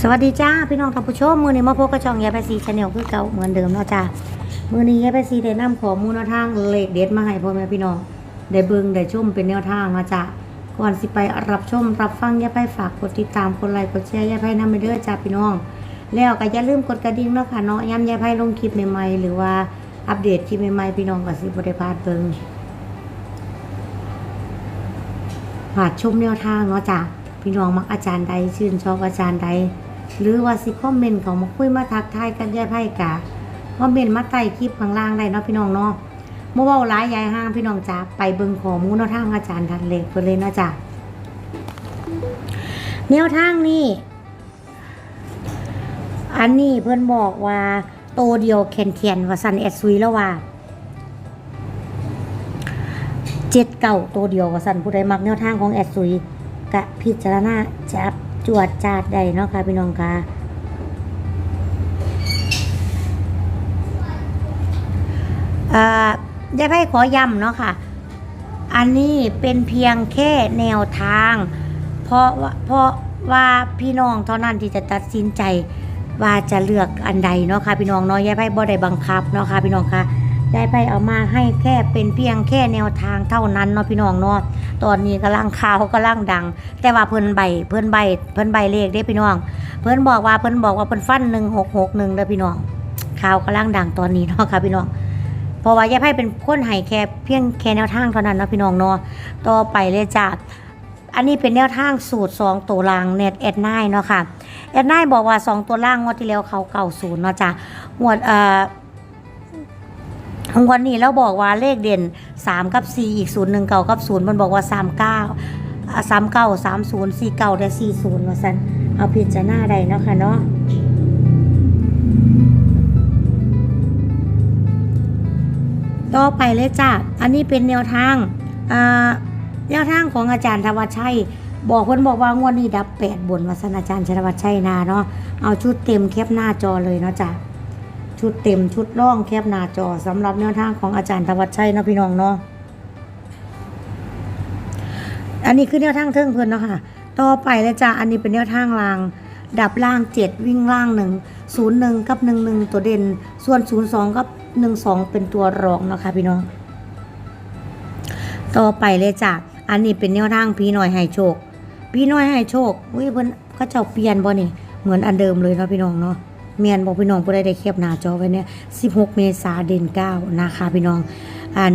สวัสดีจ้าพี่น้องท่านผู้ชมมือในมาพบกับช่องยายแปซีชาแนลคือเก่าเหมือนเดิมเนาะจ้ามือนี้ยายแปซีได้นำข้อมูลแนวทางเลขเด็ดมาให้พ่อแม่พี่น้องได้เบิ่งได้ชมเป็นแนวทางนะจ้าก่อนสิไปรับชมรับฟังยายไพฝากกดติดตามกดไลค์กดแชร์ยายไพนำไปเด้อจ้าพี่น้อง แล้วก็อย่าลืมกดกระดิ่งเนาะค่ะเนาะย้ำยายไพลงคลิปใหม่ๆหรือว่าอัปเดตคลิปใหม่ๆพี่น้องก็สิบ่ได้พลาดเบิ่งผาดชมแนวทางเนาะจ้ะพี่น้องมักอาจารย์ใดชื่นชอบอาจารย์ใด หรือว่าสิคอมเมนต์เขามาคุยมาทักทายกันแย่ไพ่กะคอมเมนต์มาใต้คลิปข้างล่างได้เนาะพี่น้องเนาะเมื่อว่าร้ายยายห้างพี่น้องจ้าไปเบิ่งข้อมูลแนวทางอาจารย์ทันเล็กเพิ่นเลยนาะจ้ะแนวทางนี่อันนี้เพื่อนบอกว่าโตเดียวแขนแขนว่าสันแอดซุยแล้วว่าเจ็ดเก่าตัวเดียวว่าสันผู้ใดมักแนวทางของแอดซุยกะพิจารณาจับ จวดจาดใดเนาะค่ะพี่น้องค่ะอ่อยายไพ่ขอย้ำเนาะค่ะ อันนี้เป็นเพียงแค่แนวทาง เพราะว่าเพราะว่าพี่น้องเท่านั้นที่จะตัดสินใจว่าจะเลือกอันใดเนาะค่ะพี่น้องเนาะยายไพ่บ่ได้บังคับเนาะค่ะพี่น้องค่ะ ยายไปเอามาให้แค่เป็นเพียงแค่แนวทางเท่านั้นเนาะพี่น้องเนาะตอนนี้กำลังข่าวกำลังดัง แต่ว่าเพิ่นใบเพิ่นใบเพิ่นใบเลขเด้พี่น้อง เพิ่นบอกว่าเพิ่นบอกว่าเพิ่นฟันหนึ่งหกหกหนึ่งเด้อพี่น้องข่าวกำลังดังตอนนี้เนาะค่ะพี่น้องเพราะว่ายายไพ่เป็นคนให้แค่เพียงแค่แนวทางเท่านั้นเนาะพี่น้องเนาะต่อไปเลยจ้ะอันนี้เป็นแนวทางสูตรสองตัวล่างเน็ตแอดไนเนาะค่ะแอดไนบอกว่าสองตัวล่างงวดที่แล้วเขาเก่าศูนย์เนาะจ้ะงวดเอ่อ วันนี้เราบอกว่าเลขเด่น 3 กับ 4 อีก 0 1เก่ากับ 0 มันบอกว่า 3 9อ่า3 9 3 0 4 9และ4 0ว่าซั่นเอาพิจารณาได้เนาะค่ะเนาะต่อไปเลยจ้ะอันนี้เป็นแนวทางแนวทางของอาจารย์ธวัชชัย บอกเพิ่นบอกว่างวดนี้ดับ8บนว่าซั่นอาจารย์ธวัชชัยนาเนาะ เอาชุดเต็มแคปหน้าจอเลยเนาะจ้ะ ชุดเต็มชุดร่องแคบหน้าจอสำหรับแนวทางของอาจารย์ธวัชชัยเนาะพี่น้องเนาะอันนี้คือแนวทางเทิงเพิ่นเนาะค่ะต่อไปเลยจ้ะอันนี้เป็นแนวทางราง ดับล่างเจ็ดวิ่งล่างหนึ่งศูนย์หนึ่งกับหนึ่งหนึ่งตัวเด่น ส่วนศูนย์สองกับหนึ่งสองเป็นตัวรองเนาะค่ะพี่น้อง ต่อไปเลยจ้ะอันนี้เป็นแนวทางพี่น้อยให้โชค พี่น้อยให้โชคอุ้ยเพิ่นเขาเจ้าเปลี่ยนบ่นี่เหมือนอันเดิมเลยเนาะพี่น้องเนาะ เมียนบอกพี่น้องผู้ใดได้เคียบหน้าจอไว้เนี่ย16 เมษาเดือน9นะคะพี่น้องอ่า192959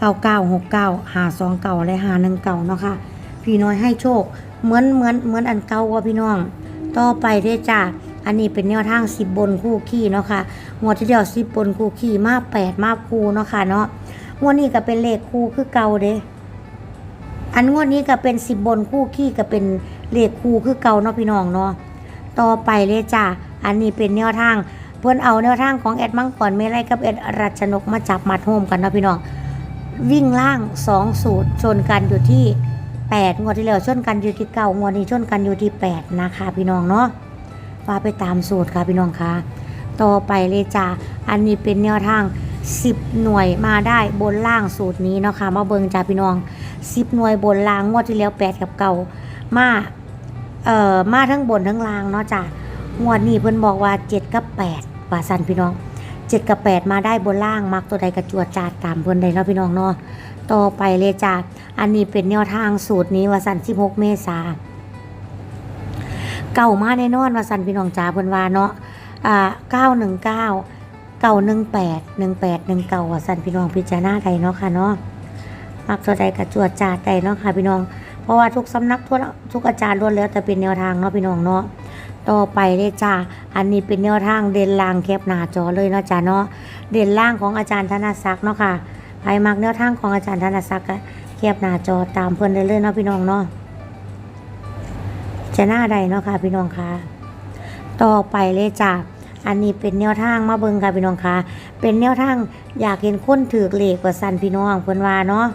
9969 529และ519เนาะค่ะพี่น้อยให้โชค เหมือนเหมือนเหมือนอันเก่าว่าพี่น้อง ต่อไปได้จ้าอันนี้เป็นแนวทาง10บนคู่ขี้เนาะค่ะงวดที่เดียว10บนคู่ขี้มา8มาคู่เนาะค่ะเนาะงวดนี้ก็เป็นเลขคู่คือเก่าเด้อันงวดนี้ก็เป็น10บนคู่ขี้ก็เป็นเลขคู่คือเก่าเนาะพี่น้องเนาะ ต่อไปเลยจ้ะ อันนี้เป็นแนวทาง เพื่อนเอาแนวทางของแอดมังกรเมลัยกับแอดรัชนกมาจับมัดโฮมกันนะพี่น้อง วิ่งล่างสองสูตรชนกันอยู่ที่ 8 งวดที่แล้วชนกันอยู่ที่เก้างวดนี้ชนกันอยู่ที่ 8 นะคะ พี่น้องเนาะว่าไปตามสูตรค่ะพี่น้องคะต่อไปเลยจ้ะอันนี้เป็นแนวทาง 10 หน่วยมาได้บนล่างสูตรนี้เนาะค่ะมาเบิงจ้าพี่น้อง 10 หน่วยบนล่างงวดที่แล้ว 8 กับเก่ามา เอ่อมาทั้งบนทั้งล่างเนาะจ้ะงวดนี้เพิ่นบอกว่า7กับ8ว่าสันพี่น้อง7กับ8มาได้บนล่างมักตัวใดกระจวดจาดตามเพิ่นได้เนาะพี่น้องเนาะต่อไปเลยจ้ะอันนี้เป็นแนวทางสูตรนี้ว่าสั่น16เมษาเก่ามาแน่นอนว่าสันพี่น้องจ้าเพิ่นว่าเนาะอ่า919 918 1819ว่าสันพี่น้องพิจารณาได้เนาะค่ะเนาะมักตัวใดกระจวดจาดได้เนาะค่ะพี่น้อง เพราะว่าทุกสำนักทุกทุกอาจารย์ล้วนแล้วแต่เป็นแนวทางเนาะพี่น้องเนาะต่อไปเลยจ้าอันนี้เป็นแนวทางเด่นล่างแคบหน้าจอเลยเนาะจ้าเนาะเด่นล่างของอาจารย์ธนศักดิ์เนาะค่ะใครมักแนวทางของอาจารย์ธนศักดิ์แคบหน้าจอตามเพิ่อนได้เลยเนาะพี่น้องเนาะจะหน้าใดเนาะค่ะพี่น้องค่ะต่อไปเลยจ้าอันนี้เป็นแนวทางมาเบิงค่ะพี่น้องค่ะเป็นแนวทางอยากเห็นคนถือเหลขกว่าสันพี่น้องเพิ่อนว่าเนาะ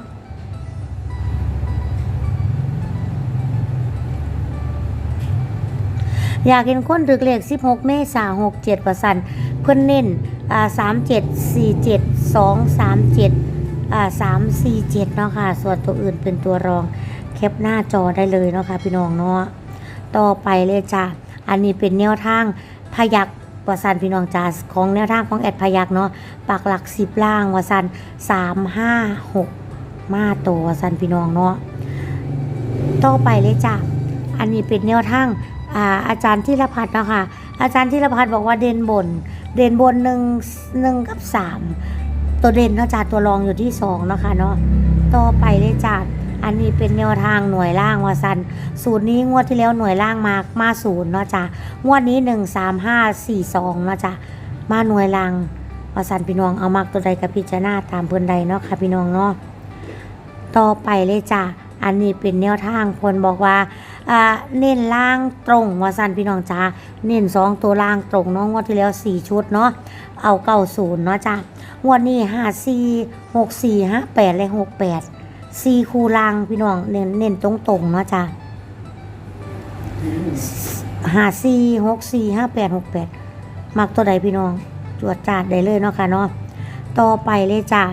อยากเห็นคนถึกเลข 16 เมษายน67ประสันเพื่อนเน้นอ่า37 47 2 37อ่า347 เนาะค่ะ ส่วนตัวอื่นเป็นตัวรองแคปหน้าจอได้เลยเนาะค่ะพี่น้องเนาะต่อไปเลยจ้ะอันนี้เป็นแนวทางพยักวสันพี่น้องจ้าของแนวทางของแอดพยักเนาะปักหลักสิบล่างวสันสามห้าหกมาโตวสันพี่น้องเนาะต่อไปเลยจ้ะอันนี้เป็นแนวทาง อาอาจารย์ที่รพัฒน์เนาะค่ะอาจารย์ที่รพัฒน์บอกว่าเด่นบน เด่นบนหนึ่งหนึ่งกับสามตัวเด่นเนาะจ้ะตัวรองอยู่ที่สองเนาะคะเนาะต่อไปเลยจ้ะอันนี้เป็นแนวทางหน่วยล่างวสันสูตรนี้งวดที่แล้วหน่วยล่างมามาศูนย์เนาะจ้ะงวดนี้หนึ่งสามห้าสี่สองเนาะจ้ะมาหน่วยล่างวสันพี่น้องเอามากตัวใดกับพิจารณาตามเพื่อนใดเนาะค่ะพี่น้องเนาะต่อไปเลยจ้ะอันนี้เป็นแนวทางคนบอกว่า อ่าเน้นล่างตรงวสันพี่น้องจ้าเน้นสองตัวล่างตรงเนาะงวดที่แล้วสี่ชุดเนาะเอาเก้าศูนย์เนาะจ้ะงวดนี้ห้าสี่หกสี่ห้าแปดและหกแปดสี่คูลางพี่น้องเน้นเน้นตรงตรงเนาะจ้ะห้าสี่หกสี่ห้าแปดหกแปดมักตัวใดพี่น้องจวดจาดได้เลยเนาะค่ะเนาะต่อไปเลยจ้ะ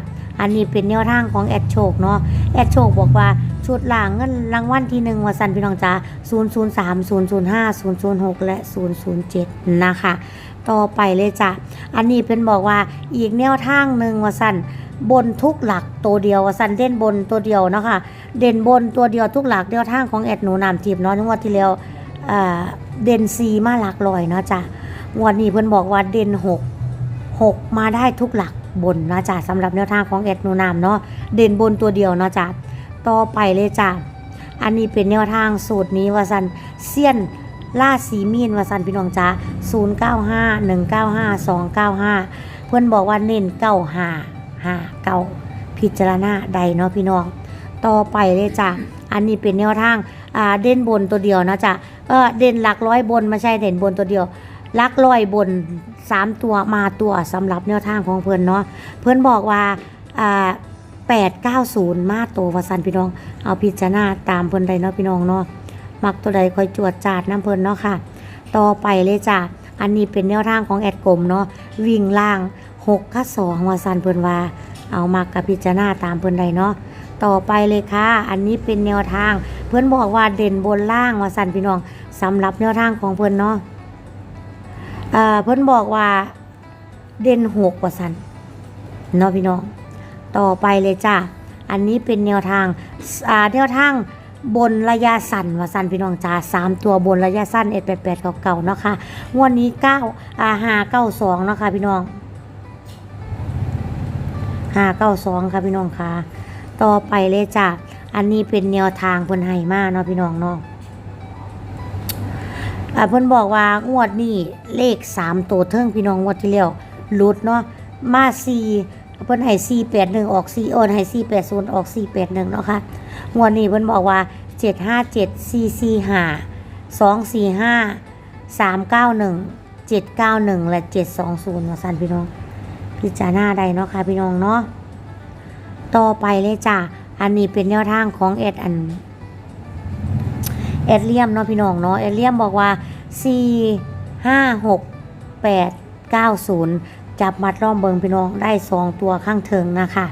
อันนี้เป็นแนวทางของแอดโชคเนาะแอดโชคบอกว่า ชุดหลังเงินรางวัลที่หนึ่งวสันพี่น้องจ้า0 0 3 0 0 5 0 0 6 และ 0 0 7 นะคะ ต่อไปเลยจ้ะ อันนี้เป็นบอกว่าอีกแนวทางหนึ่งว่าสันบนทุกหลักตัวเดียวว่าสันเด่นบนตัวเดียวนะคะเด่นบนตัวเดียวทุกหลักแนวทางของแอดหนูนามจีบเนาะงวดที่แล้วเด่นซีมาหลักลอยเนาะจ้ะวดนี้เพิ่อนบอกว่าเด่นหกหกมาได้ทุกหลักบนนะจ้ะสำหรับแนวทางของแอดหนูนามเนาะเด่นบนตัวเดียวเนาะจ้ะ ต่อไปเลยจ้ะ อันนี้เป็นแนวทางสูตรนี้ว่าสันเซียนล่าสีมีนวาสันพี่น้องจ้า095 195 295 เพื่อนบอกว่าเน้นเก้าหาหาเก้าพิจารณาใดเนาะพี่น้อง ต่อไปเลยจ้ะ อันนี้เป็นแนวทางอ่าเด่นบนตัวเดียวนะจ้ะ เออเด่นหลักร้อยบนไม่ใช่เด่นบนตัวเดียวลักร้อยบนสามตัวมาตัวสำหรับแนวทางของเพื่อนเนาะเพื่อนบอกว่าอ่า 890 มาตัววาสันพี่น้อง เอาพิจารณาตามเพื่นใดเนาะพี่น้องเนาะ มักตัวใดคอยจวดจาดน้ำเพลินเนาะค่ะ ต่อไปเลยจ้ะ อันนี้เป็นแนวทางของแอดกลมเนาะ วิ่งล่าง6กับ2วาซันเพิ่นว่า เอามากกับพิจารณาตามเพิ่นใดเนาะ ต่อไปเลยค่ะ อันนี้เป็นแนวทาง เพิ่นบอกว่าเด่นบนล่างวาซันพี่น้องสำหรับแนวทางของเพิ่นเนาะเอ่อเพิ่นบอกว่าเด่น6วาซันเนาะพี่น้อง ต่อไปเลยจ้ะ อันนี้เป็นแนวทางอ่าแนวทางบนระยะสั้นว่าสั้นพี่น้องจ้าสามตัวบนระยะสั้นเอ็ดแปดแปดเก่าๆเนาะค่ะงวดนี้เก้าอ่าห้าเก้าสองเนาะค่ะพี่น้องห้าเก้าสองค่ะพี่น้องค่ะ ต่อไปเลยจ้ะอันนี้เป็นแนวทางเพิ่นให้มาเนาะพี่น้องเนาะอ่าเพิ่นบอกว่างวดนี้เลขสามตัวเทิงพี่น้องงวดที่แล้วหลุดเนาะมาสี่ เพิ่นให้สี่แปดหนึ่งออกสี่โอนให้สี่แปดศูนย์ออกสี่แปดหนึ่งเนาะค่ะงวดนี้เพิ่นบอกว่า7 5 7 4 4 5 2 4 5 3 9 1 7 9 1และ720ว่าซั่นพี่น้อง พิจารณาได้เนาะค่ะพี่น้องเนาะต่อไปเลยจ้ะอันนี้เป็นแนวทางของเอ็ดอันเอ็ดเลียมเนาะพี่น้องเนาะเอ็ดเลียมบอกว่า 4 5 6 8 9 0 จับมัดรอบเบิงพี่น้องได้2ตัวข้างเทิงนะคะ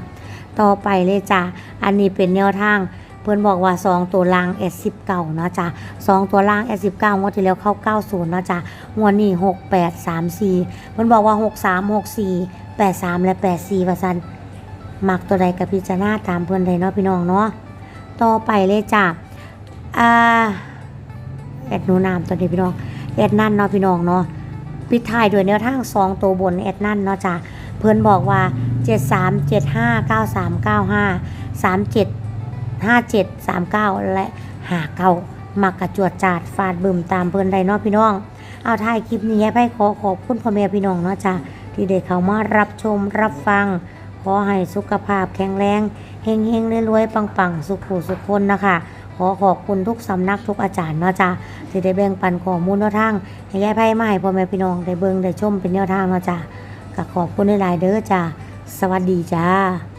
ต่อไปเลยจ้ะอันนี้เป็นแนวทางเพื่อนบอกว่า 2 ตัวล่าง S19 เนาะจ้ะ2ตัวล่าง S19 งวดที่แล้วเข้า 90เนาะจ้ะงวดนี้68 34 เพื่อนบอกว่า 63 64 83 และ 84ว่าซันมักตัวใดกับพิจารณาตามเพื่อนใดเนาะพี่น้องเนาะต่อไปเลยจ้ะอ่าแอดนูนามตัวนี้พี่น้องแอดนั่นเนาะพี่น้องเนาะ ปิดท้ายด้วยแนวทาง2ตัวบนแอดนั่นเนาะจ้ะเพื่อนบอกว่า 73 75 93 95 37ห้าเจ็ดสามเก้าและหาเก้ามักกระจวดจาดฟาดบึมตามเพิ่อนไดเนาะพี่น้อง เอาท้ายคลิปนี้ให้ขอขอบคุณพ่อแม่พี่น้องเนาะจ้ะที่ได้เข้ามารับชมรับฟัง ขอให้สุขภาพแข็งแรงเฮงเฮงๆรวยๆปังๆ สุขุสุขคนนะคะ ขอขอบคุณทุกสำนักทุกอาจารย์เนาะจ้ะที่ได้แบ่งปันข้อมูลแนวทางให้ยายไพ่มาให้พ่อแม่พี่น้องได้เบิ่งได้ชมเป็นแนวทางเนาะจ้ะก็ขอบคุณหลายๆเด้อจ้ะสวัสดีจ้า